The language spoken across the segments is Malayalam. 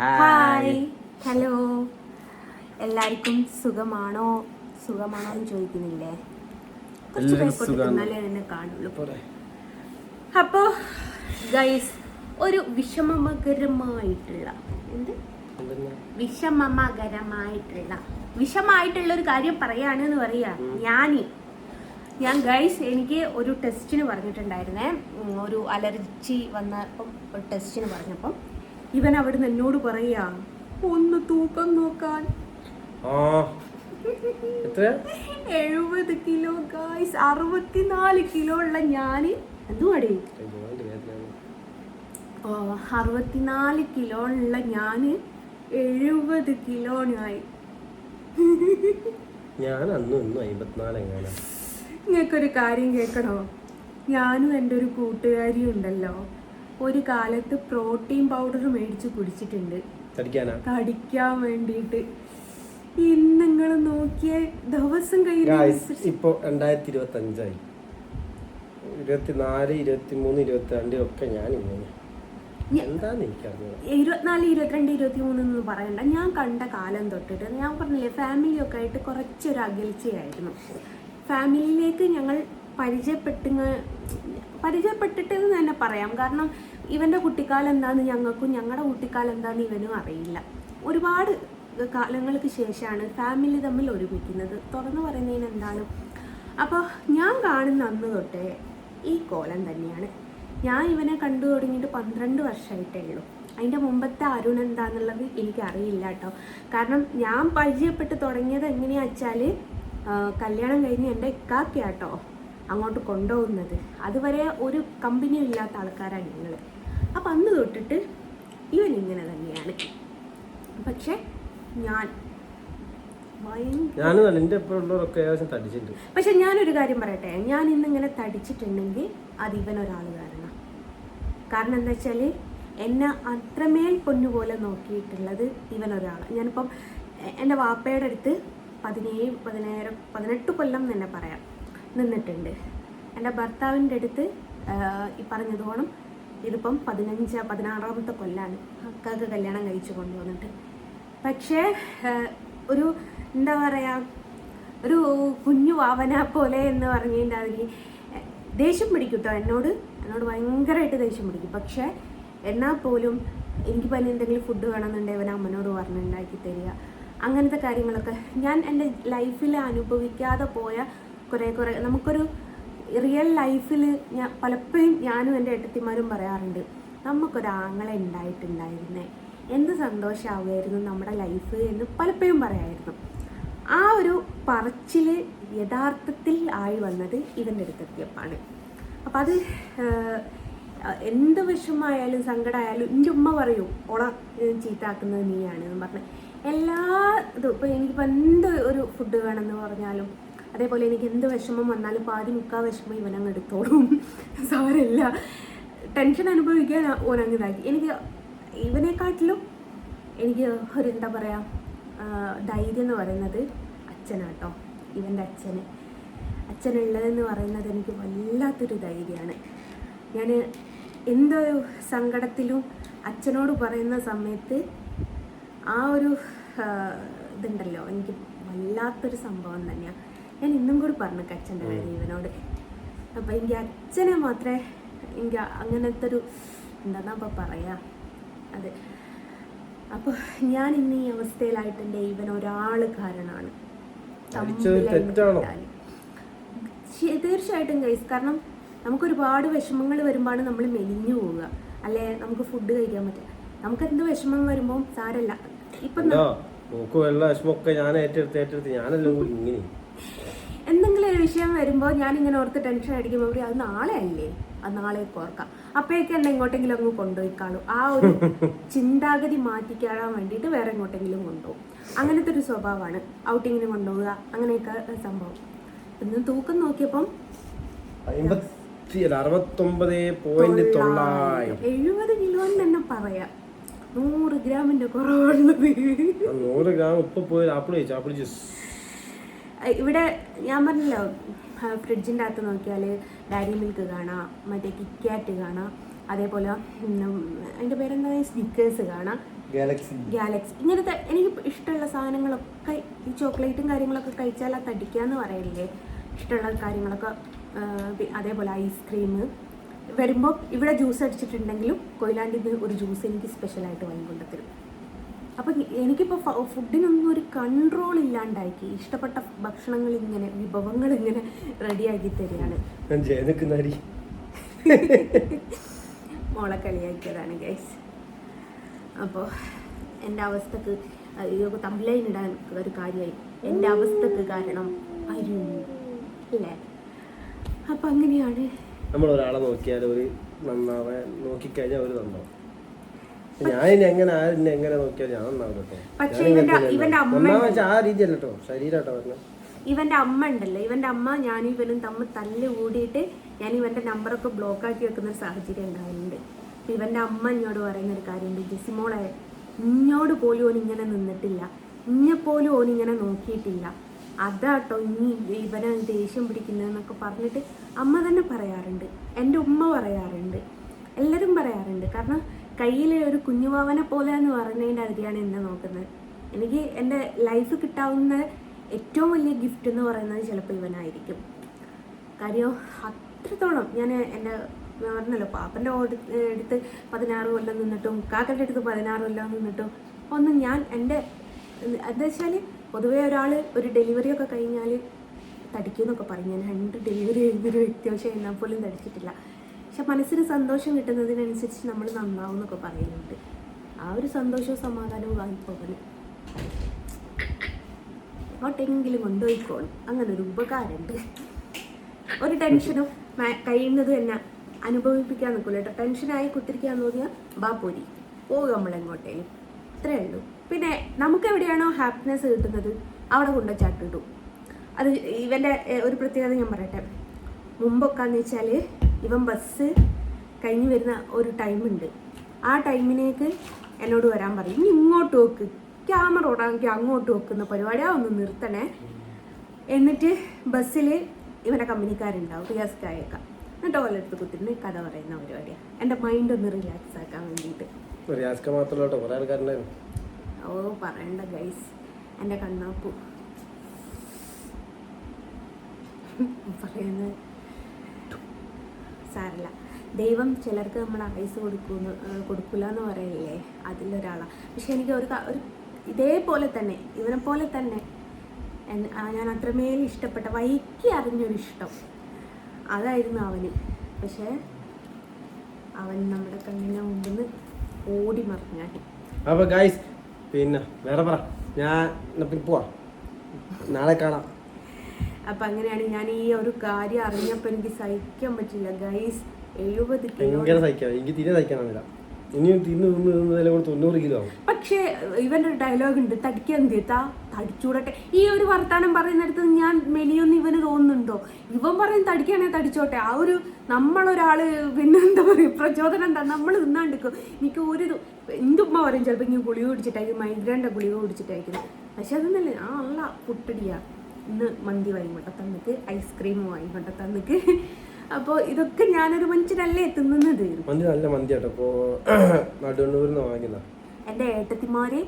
ഹായ് ഹലോ എല്ലാവർക്കും സുഖമാണോ? സുഖമാണോ എന്ന് ചോദിക്കുന്നില്ലേ? കുറച്ച് കാണുള്ളൂ. അപ്പോ ഗൈസ് ഒരു വിഷമകരമായിട്ടുള്ള എന്ത്? വിഷമകരമായിട്ടുള്ള വിഷമായിട്ടുള്ള ഒരു കാര്യം പറയാണെന്ന് പറയാ. ഞാൻ ഞാൻ ഗൈസ് എനിക്ക് ഒരു ടെസ്റ്റിന് പറഞ്ഞിട്ടുണ്ടായിരുന്നേ. ഒരു അലർജി വന്നപ്പം ഒരു ടെസ്റ്റിന് പറഞ്ഞപ്പം. ഇവൻ അവിടുന്ന് എന്നോട് പറയാ ഒന്ന് തൂക്കം നോക്കാൻ. എഴുപത് കിലോ ഗായ്സ് അറുപത്തിനാല് കിലോ ഉള്ള ഞാൻ എന്തുവാടേ? ഓ, അറുപത്തിനാല് കിലോ ഉള്ള ഞാൻ എഴുപത് കിലോനായി ഞാൻ അന്നും ഇന്നും അമ്പത്തിനാല് എങ്ങനെ? നിങ്ങൾക്കൊരു കാര്യം കേക്കണോ ഞാനും എന്റെ ഒരു കൂട്ടുകാരി ഉണ്ടല്ലോ. ഒരു കാലത്ത് പ്രോട്ടീൻ പൗഡർ മേടിച്ച് കുടിച്ചിട്ടുണ്ട്. കടിക്കാൻ വേണ്ടിയിട്ട്. ഇന്ന് നിങ്ങൾ നോക്കിയ ദിവസം ഇപ്പൊ രണ്ടായിരത്തി ഇരുപത്തി അഞ്ചായി ഇരുപത്തിനാല് ഇരുപത്തി മൂന്ന് ഇരുപത്തി രണ്ട് ഒക്കെ ഞാൻ ഇങ്ങനെ ഇരുപത്തിനാല് ഇരുപത്തിരണ്ട് ഇരുപത്തി മൂന്ന് പറയണ്ട. ഞാൻ കണ്ട കാലം തൊട്ടിട്ട് ഞാൻ പറഞ്ഞില്ലേ ഫാമിലിയൊക്കെ ആയിട്ട് കുറച്ചൊരു അകൽച്ചയായിരുന്നു. ഫാമിലിയിലേക്ക് ഞങ്ങൾ പരിചയപ്പെട്ടുങ്ങ പരിചയപ്പെട്ടിട്ട് എന്ന് തന്നെ പറയാം. കാരണം ഇവന്റെ കുട്ടിക്കാലം എന്താന്ന് ഞങ്ങൾക്കും ഞങ്ങളുടെ കുട്ടിക്കാലം എന്താന്ന് ഇവനും അറിയില്ല. ഒരുപാട് കാലങ്ങൾക്ക് ശേഷമാണ് ഫാമിലി തമ്മിൽ ഒരുമിക്കുന്നത്. തുറന്നു പറയുന്നതിന് എന്താണ്? അപ്പോൾ ഞാൻ കാണുന്ന അന്ന് തൊട്ടേ ഈ കോലം തന്നെയാണ്. ഞാൻ ഇവനെ കണ്ടു തുടങ്ങിയിട്ട് പന്ത്രണ്ട് വർഷമായിട്ടേ ഉള്ളൂ അതിന്റെ മുമ്പത്തെ അരുൺ എന്താന്നുള്ളത് എനിക്കറിയില്ല കേട്ടോ. കാരണം ഞാൻ പരിചയപ്പെട്ട് തുടങ്ങിയത് എങ്ങനെയാച്ചാൽ കല്യാണം കഴിഞ്ഞ് എന്റെ ഇക്കാക്കയാട്ടോ. അങ്ങോട്ട് കൊണ്ടുപോകുന്നത്. അതുവരെ ഒരു കമ്പനിയും ഇല്ലാത്ത ആൾക്കാരാണ് ഞങ്ങൾ അപ്പം അന്ന് തൊട്ടിട്ട് ഇവൻ ഇങ്ങനെ തന്നെയാണ്. പക്ഷെ ഞാൻ പക്ഷെ ഞാനൊരു കാര്യം പറയട്ടെ ഞാൻ ഇന്നിങ്ങനെ തടിച്ചിട്ടുണ്ടെങ്കിൽ അത് ഇവൻ ഒരാൾ കാരണം. കാരണം എന്താ വെച്ചാൽ എന്നെ അത്രമേൽ പൊന്നുപോലെ നോക്കിയിട്ടുള്ളത് ഇവൻ ഒരാളാണ് ഞാനിപ്പം എന്റെ വാപ്പയുടെ അടുത്ത് പതിനേഴ് പതിനേഴ് പതിനെട്ട് കൊല്ലം എന്നെ തന്നെ പറയാം. നിന്നിട്ടുണ്ട്. എന്റെ ഭർത്താവിന്റെ അടുത്ത് ഈ പറഞ്ഞതോണം ഇതിപ്പം പതിനഞ്ച് പതിനാറാമത്തെ കൊല്ലാണ്. അക്കാക്ക് കല്യാണം കഴിച്ചു കൊണ്ടുവന്നിട്ട്. പക്ഷേ ഒരു എന്താ പറയുക ഒരു കുഞ്ഞു വാവന പോലെ എന്ന് അതിൽ ദേഷ്യം പിടിക്കും കേട്ടോ എന്നോട്. എന്നോട് ഭയങ്കരമായിട്ട് ദേഷ്യം പിടിക്കും. പക്ഷേ എന്നാൽ പോലും എനിക്ക് പനി എന്തെങ്കിലും ഫുഡ് വേണമെന്നുണ്ടെങ്കിൽ അവൻ അമ്മനോട് പറഞ്ഞുണ്ടാക്കി തരിക. അങ്ങനത്തെ കാര്യങ്ങളൊക്കെ ഞാൻ എന്റെ ലൈഫിൽ അനുഭവിക്കാതെ പോയ കുറേ കുറേ നമുക്കൊരു റിയൽ ലൈഫിൽ ഞാൻ പലപ്പോഴും ഞാനും എന്റെ എട്ടത്തിമാരും പറയാറുണ്ട് നമുക്കൊരാങ്ങളെ ഉണ്ടായിട്ടുണ്ടായിരുന്നേ എന്ത് സന്തോഷമാവുമായിരുന്നു നമ്മുടെ ലൈഫ് എന്ന് പലപ്പോഴും പറയായിരുന്നു. ആ ഒരു പറച്ചിൽ യഥാർത്ഥത്തിൽ ആയി വന്നത് ഇവന്റെ അടുത്തെത്തിയപ്പാണ് അപ്പം അത് എന്ത് വിഷമമായാലും സങ്കടമായാലും എന്റെ ഉമ്മ പറയൂ ഓള ചീത്താക്കുന്നത് നീയാണ് എന്ന് പറഞ്ഞ്. എല്ലാ ഇതും ഇപ്പം എനിക്കിപ്പോൾ എന്ത് ഒരു ഫുഡ് വേണമെന്ന് പറഞ്ഞാലും അതേപോലെ എനിക്ക് എന്ത് വിഷമം വന്നാലും പാതി മുക്കാൽ വിഷമം ഇവനങ്ങ് എടുത്തോളും. സാരമില്ല ടെൻഷൻ അനുഭവിക്കാൻ ഓനങ്ങ് ഇതാക്കി. എനിക്ക് ഇവനെക്കാട്ടിലും എനിക്ക് ഒരു എന്താ പറയുക ധൈര്യം എന്ന് പറയുന്നത് അച്ഛനാട്ടോ. ഇവന്റെ അച്ഛന്. അച്ഛനുള്ളതെന്ന് പറയുന്നത് എനിക്ക് വല്ലാത്തൊരു ധൈര്യമാണ്. ഞാൻ എന്തൊരു സങ്കടത്തിലും അച്ഛനോട് പറയുന്ന സമയത്ത് ആ ഒരു ഇതുണ്ടല്ലോ. എനിക്ക് വല്ലാത്തൊരു സംഭവം തന്നെയാണ് ഞാൻ ഇന്നും കൂടി പറഞ്ഞു അച്ഛന്റെ കാര്യം ഇവനോട്. അപ്പം എനിക്ക് അച്ഛനെ മാത്രമേ എനിക്ക് അങ്ങനത്തെ ഒരു എന്താന്നാ അപ്പം പറയാം. അതെ. അപ്പോൾ ഞാൻ ഇന്ന് ഈ അവസ്ഥയിലായിട്ട് എന്റെ ഇവൻ ഒരാൾ കാരണമാണ്. തീർച്ചയായിട്ടും കൈസ് കാരണം നമുക്ക് ഒരുപാട് വിഷമങ്ങൾ വരുമ്പോഴാണ് നമ്മൾ മെലിഞ്ഞു പോവുക. അല്ലെ? നമുക്ക് ഫുഡ് കഴിക്കാൻ പറ്റുക. നമുക്ക് എന്ത് വിഷമം വരുമ്പോൾ സാരല്ല. ഇപ്പം എന്താ നോക്ക് വെള്ള വിഷമൊക്കെ ഞാൻ ഏറ്റെടുത്ത് ഏറ്റെടുത്ത് ഞാനല്ലോ ഇങ്ങനെ ഒരു വിഷയം വരുമ്പോൾ ഞാൻ ഇങ്ങനെ ഓർത്ത് ടെൻഷൻ അടിക്കുമ്പോൾ അവർ അത് നാളെ അല്ലേ? അത് നാളെ ഓർക്കാം. അപ്പോഴേക്ക് എന്നെ എങ്ങോട്ടെങ്കിലും അങ്ങ് കൊണ്ടുപോയിക്കാളും. ആ ഒരു ചിന്താഗതി മാറ്റിക്കാളാൻ വേണ്ടിയിട്ട് വേറെ എങ്ങോട്ടെങ്കിലും കൊണ്ടുപോകും. അങ്ങനത്തെ ഒരു സ്വഭാവമാണ്. ഔട്ടിങ്ങിന് കൊണ്ടുപോവുക അങ്ങനെയൊക്കെ സംഭവം. ഇന്ന് തൂക്കം നോക്കിയപ്പം എഴുപത് കിലോ എന്ന് തന്നെ പറയാം. നൂറ് ഗ്രാമിന്റെ കുറവുള്ളത്. നൂറ് ഗ്രാം ഇപ്പൊ പോയി ആപ്പിൾ കഴിച്ചു? Apple juice. ഇവിടെ ഞാൻ പറഞ്ഞല്ലോ ഫ്രിഡ്ജിന്റെ അകത്ത് നോക്കിയാൽ ഡയറി മിൽക്ക് കാണാം മറ്റേ കിക്കാറ്റ് കാണാം അതേപോലെ അതിന്റെ പേരെന്താ സ്നിക്കേഴ്സ് കാണാം. ഗാലക്സി ഗാലക്സി ഇങ്ങനത്തെ എനിക്ക് ഇഷ്ടമുള്ള സാധനങ്ങളൊക്കെ ഈ ചോക്ലേറ്റും കാര്യങ്ങളൊക്കെ കഴിച്ചാൽ അത് തടിക്കാന്ന് പറയില്ലേ ഇഷ്ടമുള്ള കാര്യങ്ങളൊക്കെ അതേപോലെ ഐസ്ക്രീം വരുമ്പോൾ ഇവിടെ ജ്യൂസ് അടിച്ചിട്ടുണ്ടെങ്കിലും കൊയിലാണ്ടിൽ നിന്ന് ഒരു ജ്യൂസ് എനിക്ക് സ്പെഷ്യലായിട്ട് വാങ്ങിക്കൊണ്ട് തരും അപ്പം എനിക്കിപ്പോൾ ഫുഡിനൊന്നും ഒരു കൺട്രോൾ ഇല്ലാണ്ടാക്കി ഇഷ്ടപ്പെട്ട ഭക്ഷണങ്ങൾ ഇങ്ങനെ വിഭവങ്ങൾ ഇങ്ങനെ റെഡിയാക്കി തരികയാണ് മോളെ കളിയാക്കിയതാണ് ഗൈസ് അപ്പോൾ എന്റെ അവസ്ഥക്ക് അയ്യോ തമ്പ്ലൈൻ ഇടാൻ ഒരു കാര്യമായി. എന്റെ അവസ്ഥക്ക് കാരണം അരു അല്ലേ അപ്പം അങ്ങനെയാണ്. നമ്മൾ ഒരാളെ നോക്കിയാൽ ഒരു നന്നാവാൻ നോക്കിക്കഴിഞ്ഞാൽ ഒരു നന്നാവും. ഞാൻ ഇനി എങ്ങനെ ആരിനെ എങ്ങനെ നോക്കിയാൽ ഞാൻ പക്ഷേ ഇവന്റെ- ഇവന്റെ അമ്മ വെച്ചാൽ ആ രീതിയല്ല കേട്ടോ ശരീരട്ടോ ഇവന്റെ അമ്മ ഉണ്ടല്ലോ. ഇവന്റെ അമ്മ ഞാനും ഇവനും തമ്മിൽ തല്ല് കൂടിയിട്ട് ഞാൻ ഇവന്റെ നമ്പറൊക്കെ ബ്ലോക്ക് ആക്കി വെക്കുന്ന ഒരു സാഹചര്യം ഉണ്ടാവുന്നുണ്ട്. ഇവന്റെ അമ്മ എന്നോട് പറയുന്ന ഒരു കാര്യമുണ്ട്. ജെസിമോളെ ഇഞ്ഞോട് പോലും ഓൻ ഇങ്ങനെ നിന്നിട്ടില്ല. ഇഞ്ഞെ പോലും ഓൻ ഇങ്ങനെ നോക്കിയിട്ടില്ല. അതാട്ടോ ഇനി ഇവനെ ദേഷ്യം പിടിക്കുന്നതെന്നൊക്കെ പറഞ്ഞിട്ട് അമ്മ തന്നെ പറയാറുണ്ട്. എന്റെ ഉമ്മ പറയാറുണ്ട്. എല്ലാവരും പറയാറുണ്ട്. കാരണം കയ്യിൽ ഒരു കുഞ്ഞുവാവനെ പോലെ എന്ന് പറഞ്ഞതിന്റെ അതിരെയാണ് എന്നെ നോക്കുന്നത്. എനിക്ക് എന്റെ ലൈഫ് കിട്ടാവുന്ന ഏറ്റവും വലിയ ഗിഫ്റ്റ് എന്ന് പറയുന്നത് ചിലപ്പോൾ ഇവനായിരിക്കും. കാര്യം അത്രത്തോളം ഞാൻ എന്റെ പറഞ്ഞല്ലോ പാപ്പന്റെ അടുത്ത് പതിനാറ് കൊല്ലം നിന്നിട്ടും കാക്കന്റെ അടുത്ത് പതിനാറ് കൊല്ലം നിന്നിട്ടും ഒന്നും ഞാൻ എന്റെ എന്താ വെച്ചാൽ പൊതുവേ ഒരാൾ ഒരു ഡെലിവറി ഒക്കെ കഴിഞ്ഞാൽ തടിക്കുമെന്നൊക്കെ പറയും. ഞാൻ രണ്ട് ഡെലിവറി കഴിഞ്ഞൊരു വ്യക്തി പക്ഷേ എന്നാൽ പോലും തടിച്ചിട്ടില്ല. പക്ഷെ മനസ്സിന് സന്തോഷം കിട്ടുന്നതിനനുസരിച്ച് നമ്മൾ നന്നാവും എന്നൊക്കെ പറയുന്നുണ്ട്. ആ ഒരു സന്തോഷവും സമാധാനവും വാങ്ങിപ്പോകണം എങ്ങോട്ടെങ്കിലും കൊണ്ടുപോയിക്കോളും അങ്ങനെ ഒരു ഉപകാരമുണ്ട്. ഒരു ടെൻഷനും കഴിയുന്നത് തന്നെ അനുഭവിപ്പിക്കാൻ നിൽക്കില്ല കേട്ടോ. ടെൻഷനായി കുത്തിരിക്കാന്ന് തോന്നിയാൽ ബാ പോരി. പോകും നമ്മൾ എങ്ങോട്ടേലും. ഇത്രയേ ഉള്ളൂ. പിന്നെ നമുക്ക് എവിടെയാണോ ഹാപ്പിനെസ് കിട്ടുന്നത്? അവിടെ കൊണ്ട് ചാട്ടിട്ടു അത് ഇവന്റെ ഒരു പ്രത്യേകത ഞാൻ പറയട്ടെ. മുമ്പൊക്കെ എന്ന് വെച്ചാൽ ഇവൻ ബസ് കഴിഞ്ഞ് വരുന്ന ഒരു ടൈമുണ്ട് ആ ടൈമിനേക്ക് എന്നോട് വരാൻ പറയും ഇനി ഇങ്ങോട്ട് നോക്ക് ക്യാമറ ഓടാമെങ്കിൽ അങ്ങോട്ട് വെക്കുന്ന പരിപാടി ഒന്ന് നിർത്തണേ. എന്നിട്ട് ബസ്സിൽ ഇവരെ കമ്പനിക്കാരുണ്ടാവും റിയാസ് കായൊക്കെ എന്നിട്ട് ഓലെടുത്ത് കുത്തിരുന്ന് കഥ പറയുന്ന പരിപാടിയാണ് എന്റെ മൈൻഡ് ഒന്ന് റിലാക്സ് ആക്കാൻ വേണ്ടിയിട്ട് റിയാസ്ക മാത്രമല്ല കേട്ടോ കുറേ ആൾക്കാരുണ്ടായിരുന്നു. ഓ പറയണ്ട ഗൈസ് എന്റെ കണ്ണാപ്പു. പറയുന്നത് സാരല്ല ദൈവം ചിലർക്ക് നമ്മൾ ആയുസ് കൊടുക്കുന്നു കൊടുക്കില്ല എന്ന് പറയില്ലേ അതിലൊരാളാണ് പക്ഷെ എനിക്ക് ഒരു ഒരു ഇതേപോലെ തന്നെ ഇവനെ പോലെ തന്നെ ഞാൻ അത്രമേൽ ഇഷ്ടപ്പെട്ട വൈക്കി അറിഞ്ഞൊരു ഇഷ്ടം അതായിരുന്നു അവന്. പക്ഷേ അവൻ നമ്മുടെ കണ്ണിനെ മുമ്പിൽ ഓടി മറിഞ്ഞാൽ അപ്പൊ ഗൈസ് പിന്നെ വേറെ പറ. ഞാൻ പിന്നെ പോവാ. നാളെ കാണാം. അപ്പൊ അങ്ങനെയാണ് ഞാൻ ഈ ഒരു കാര്യം അറിഞ്ഞപ്പോൾ എനിക്ക് സഹിക്കാൻ പറ്റില്ല. ഗൈസ് എഴുപത് കിലോ ഭയങ്കര സഹിക്കാം. എനിക്ക് തീരെ സഹിക്കാനാവില്ല ഇനിയും തിന്ന് തിന്ന് തിന്ന് വില കൂടെ തൊണ്ണൂറ് കിലോ ആവും. പക്ഷേ ഇവന്റെ ഒരു ഡയലോഗ് ഉണ്ട്. തടിക്കാൻ തീർത്താ തടിച്ചൂടട്ടെ. ഈ ഒരു വർത്താനം പറയുന്നിടത്ത് ഞാൻ മെലിയൊന്ന് ഇവന് തോന്നുന്നുണ്ടോ? ഇവൻ പറയും തടിക്കാണെ തടിച്ചോട്ടെ. ആ ഒരു നമ്മളൊരാൾ പിന്നെ എന്താ പറയുക പ്രചോദനം എന്താ നമ്മൾ തിന്നാണ്ടിക്കും എനിക്ക് ഒരു എന്തും എന്റെ ഉമ്മ പറയും? ചിലപ്പോൾ ഇങ്ങനെ ഗുളിക കുടിച്ചിട്ടായിരിക്കും മൈഗ്രൈന്റെ ഗുളിക കുടിച്ചിട്ടായിരിക്കും. പക്ഷെ അതൊന്നല്ലേ. ആ അല്ല പുട്ടടിയാ. ഇന്ന് മന്തി വാങ്ങിക്കൊണ്ട തന്നിക്ക് ഐസ്ക്രീം വാങ്ങിക്കോട്ടെ തന്നിക്ക് അപ്പോൾ ഇതൊക്കെ ഞാനൊരു മനുഷ്യനല്ലേ തിന്നുന്നത്? മന്തി നല്ല മന്തി കേട്ടോ നടുവണ്ണൂരിൽ വാങ്ങിക്കുന്ന എന്റെ ഏട്ടത്തിമാരെ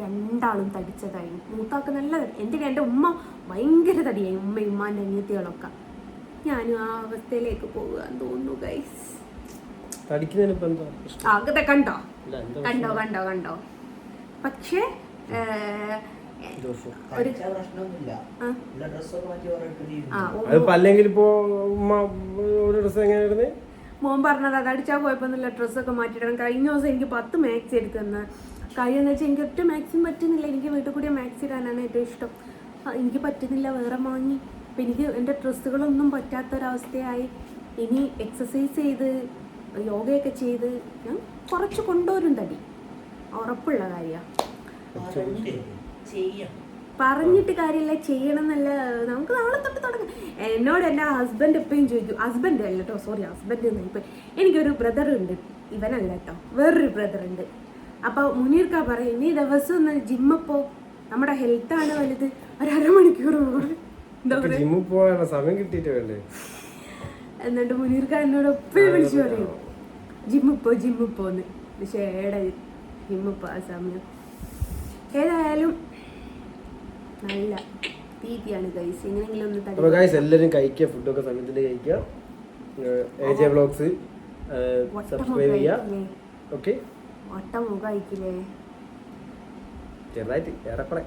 രണ്ടാളും തടിച്ചതായി. മൂത്താക്ക് നല്ല എന്റെ എന്റെ എന്റെ ഉമ്മ ഭയങ്കര തടിയായി. ഉമ്മ ഉമ്മാന്റെ അനിയത്തികളൊക്കെ. ഞാനും ആ അവസ്ഥയിലേക്ക് പോകാൻ തോന്നുന്നു ഗൈസ് കണ്ടോ? കണ്ടോ കണ്ടോ കണ്ടോ? പക്ഷേ അല്ലെങ്കിൽ ഇപ്പോ ഒരു എങ്ങനെയായിരുന്നു? മോൻ പറഞ്ഞത് അത് അടിച്ചാൽ കുഴപ്പമൊന്നുമില്ല ഡ്രസ്സൊക്കെ മാറ്റിയിടണം. കഴിഞ്ഞ ദിവസം എനിക്ക് പത്ത് മാക്സ് എടുക്കുന്ന കാര്യം എന്ന് വെച്ചാൽ എനിക്ക് ഒറ്റ മാക്സിയും പറ്റുന്നില്ല. എനിക്ക് വീട്ടിൽ കൂടി മാക്സി ഇടാനാണ് ഏറ്റവും ഇഷ്ടം. എനിക്ക് പറ്റുന്നില്ല. വേറെ വാങ്ങി അപ്പം എനിക്ക് എന്റെ ഡ്രസ്സുകളൊന്നും പറ്റാത്തൊരവസ്ഥയായി. ഇനി എക്സസൈസ് ചെയ്ത് യോഗയൊക്കെ ചെയ്ത് ഞാൻ കുറച്ച് കൊണ്ടുവരും തടി. ഉറപ്പുള്ള കാര്യമാണ് പറഞ്ഞിട്ട് ചെയ്യാം. പറഞ്ഞിട്ട് കാര്യമില്ല ചെയ്യണം എന്നല്ല നമുക്ക് നാളെ തൊട്ട് തുടങ്ങാം. എന്നോട് എന്റെ ഹസ്ബൻഡ് എപ്പോഴും ചോദിക്കും ഹസ്ബൻഡ് അല്ല കേട്ടോ സോറി ഹസ്ബൻഡ് എന്ന് ഇപ്പം എനിക്കൊരു ബ്രദർ ഉണ്ട്. ഇവനല്ല കേട്ടോ വേറൊരു ബ്രദർ ഉണ്ട്. അപ്പോൾ മുനീർക്ക പറയും നീ ദിവസം ഒന്ന് ജിമ്മിൽ പോ. നമ്മുടെ ഹെൽത്താണ് വലുത്. ഒരു അരമണിക്കൂർ പോകാം എന്താ പറയുക ജിമ്മിൽ പോകാനുള്ള സമയം കിട്ടിയിട്ടേ എന്നിട്ട് മുനീർക്ക എന്നോട് എപ്പോഴും വിളിച്ചു പറയും ജിമ്മിൽ പോ ജിമ്മിൽ പോന്ന് പക്ഷേ ഏടെ ജിമ്മപ്പോ ആ സമയം. ഏതായാലും നല്ല തീറ്റിയാണ് ഗൈസ് എങ്ങനെയെങ്കിലും ഒന്ന് അപ്പോൾ ഗായ്സ് എല്ലാവരും കഴിക്കുക ഫുഡൊക്കെ സമയത്തിന് കഴിക്കുക. എ ജെ വ്ളോഗ്സ് സബ്സ്ക്രൈബ് ചെയ്യുക. ഓക്കെ. ഒട്ട മുഖമായിക്കില്ലേ ചെറുതായിട്ട് ഏറെക്കുറെ.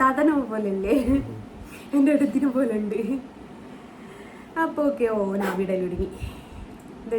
തതന പോലെ അല്ലേ എന്റെ അടുത്തിന് പോലെ ഉണ്ട് അപ്പോൾ ഓക്കെ ഓ നാ വിടലൊടുങ്ങി ബൈ.